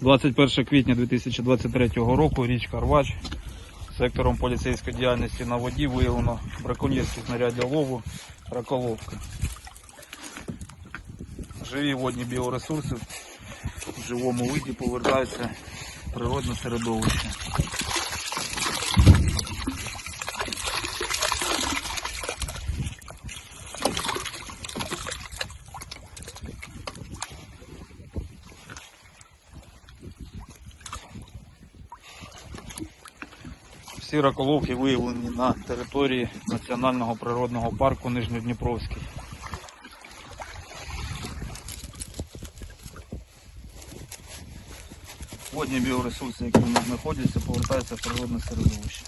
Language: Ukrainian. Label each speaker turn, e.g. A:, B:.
A: 21 квітня 2023 року річка Рвач сектором поліцейської діяльності на воді виявлено браконьєрські знаряддя лову раколовка. Живі водні біоресурси в живому виді повертаються в природне середовище. Всі раколовки виявлені на території Національного природного парку Нижньодніпровський. Водні біоресурси, які в них знаходяться, повертаються в природне середовище.